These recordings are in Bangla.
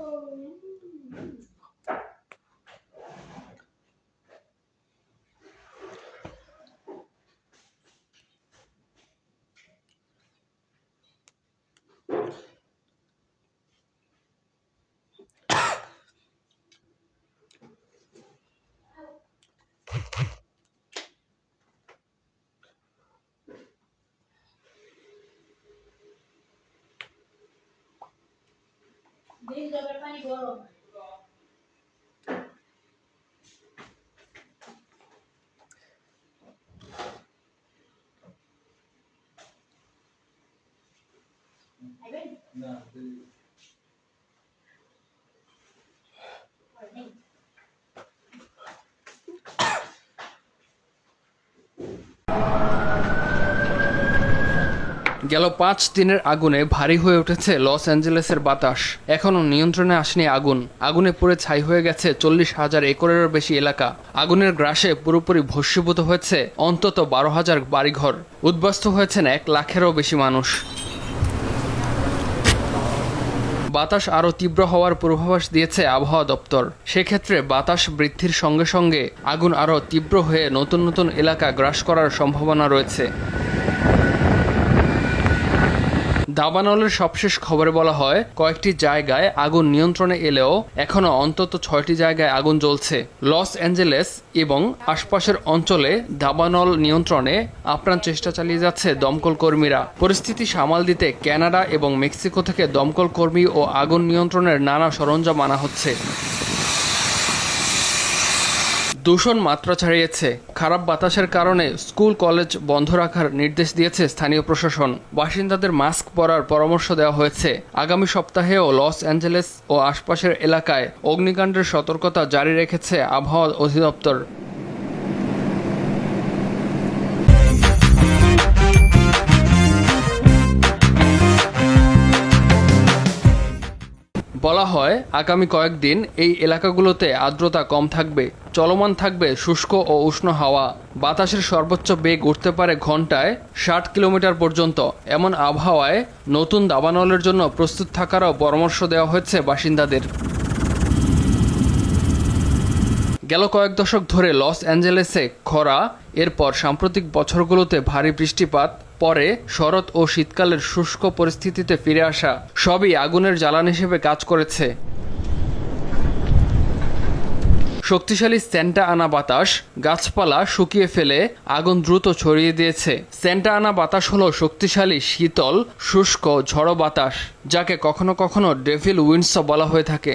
Halloween. গেল পাঁচ দিনের আগুনে ভারী হয়ে উঠেছে লস অ্যাঞ্জেলেসের বাতাস। এখনও নিয়ন্ত্রণে আসেনি আগুন। আগুনে পুড়ে ছাই হয়ে গেছে চল্লিশ হাজার একরেরও বেশি এলাকা। আগুনের গ্রাসে পুরোপুরি ভস্মীভূত হয়েছে অন্তত বারো হাজার বাড়িঘর। উদ্বাস্ত হয়েছেন এক লাখেরও বেশি মানুষ। বাতাস আরও তীব্র হওয়ার পূর্বাভাস দিয়েছে আবহাওয়া দপ্তর। সেক্ষেত্রে বাতাস বৃদ্ধির সঙ্গে সঙ্গে আগুন আরও তীব্র হয়ে নতুন নতুন এলাকা গ্রাস করার সম্ভাবনা রয়েছে। দাবানলের সবশেষ খবরে বলা হয়, কয়েকটি জায়গায় আগুন নিয়ন্ত্রণে এলেও এখনও অন্তত ছয়টি জায়গায় আগুন জ্বলছে। লস অ্যাঞ্জেলেস এবং আশপাশের অঞ্চলে দাবানল নিয়ন্ত্রণে আপ্রাণ চেষ্টা চালিয়ে যাচ্ছে দমকল কর্মীরা। পরিস্থিতি সামাল দিতে ক্যানাডা এবং মেক্সিকো থেকে দমকল কর্মী ও আগুন নিয়ন্ত্রণের নানা সরঞ্জাম আনা হচ্ছে। দূষণ মাত্রা ছাড়িয়েছে। খারাপ বাতাসের কারণে স্কুল, কলেজ বন্ধ রাখার নির্দেশ দিয়েছে স্থানীয় প্রশাসন। বাসিন্দাদের মাস্ক পরার পরামর্শ দেওয়া হয়েছে। আগামী সপ্তাহেও লস অ্যাঞ্জেলেস ও আশপাশের এলাকায় অগ্নিকাণ্ডের সতর্কতা জারি রেখেছে আবহাওয়া অধিদপ্তর। বলা হয়, আগামী কয়েকদিন এই এলাকাগুলোতে আর্দ্রতা কম থাকবে, চলমান থাকবে শুষ্ক ও উষ্ণ হাওয়া। বাতাসের সর্বোচ্চ বেগ উঠতে পারে ঘন্টায় ষাট কিলোমিটার পর্যন্ত। এমন আবহাওয়ায় নতুন দাবানলের জন্য প্রস্তুত থাকারও পরামর্শ দেওয়া হয়েছে বাসিন্দাদের। গেল কয়েক দশক ধরে লস অ্যাঞ্জেলেসে খরা, এরপর সাম্প্রতিক বছরগুলোতে ভারী বৃষ্টিপাত পরে শরৎ ও শীতকালের শুষ্ক পরিস্থিতিতে ফিরে আসা সবই আগুনের জ্বালান হিসেবে কাজ করেছে। শক্তিশালী সেন্টা আনা বাতাস গাছপালা শুকিয়ে ফেলে আগুন দ্রুত ছড়িয়ে দিয়েছে। সেন্টা আনা বাতাস হলো শক্তিশালী, শীতল, শুষ্ক, ঝড়ো বাতাস, যাকে কখনো কখনো ডেভিল উইন্ডস বলা হয়ে থাকে।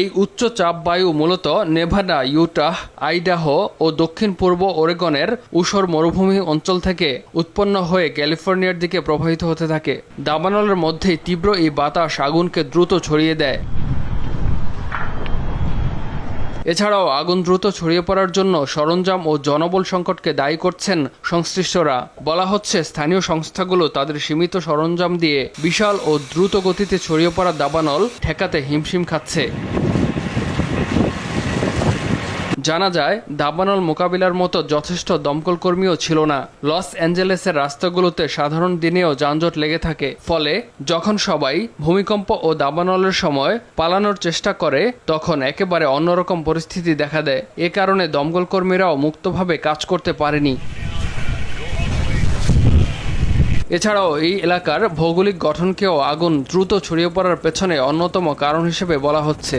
এই উচ্চ চাপ বায়ু মূলত নেভাডা, ইউটাহ, আইডাহ ও দক্ষিণ পূর্ব ওরেগনের উষর মরুভূমি অঞ্চল থেকে উৎপন্ন হয়ে ক্যালিফোর্নিয়ার দিকে প্রবাহিত হতে থাকে। দাবানলের মধ্যেই তীব্র এই বাতাস আগুনকে দ্রুত ছড়িয়ে দেয়। এছাড়াও আগুন দ্রুত ছড়িয়ে পড়ার জন্য সরঞ্জাম ও জনবল সংকটকে দায়ী করছেন সংশ্লিষ্টরা। বলা হচ্ছে, স্থানীয় সংস্থাগুলো তাদের সীমিত সরঞ্জাম দিয়ে বিশাল ও দ্রুত গতিতে ছড়িয়ে পড়া দাবানল ঠেকাতে হিমশিম খাচ্ছে। জানা যায়, দাবানল মোকাবিলার মতো যথেষ্ট দমকল কর্মীও ছিল না। লস অ্যাঞ্জেলেসের রাস্তাগুলোতে সাধারণ দিনেও যানজট লেগে থাকে। ফলে, যখন সবাই ভূমিকম্প ও দাবানলের সময় পালানোর চেষ্টা করে, তখন একেবারে অন্যরকম পরিস্থিতি দেখা দেয়। এ কারণে দমকল কর্মীরাও মুক্তভাবে কাজ করতে পারেনি। এছাড়াও, এই এলাকার ভৌগোলিক গঠনকেও আগুন দ্রুত ছড়িয়ে পড়ার পেছনে অন্যতম কারণ হিসেবে বলা হচ্ছে।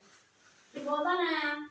ধরে আনি। মজা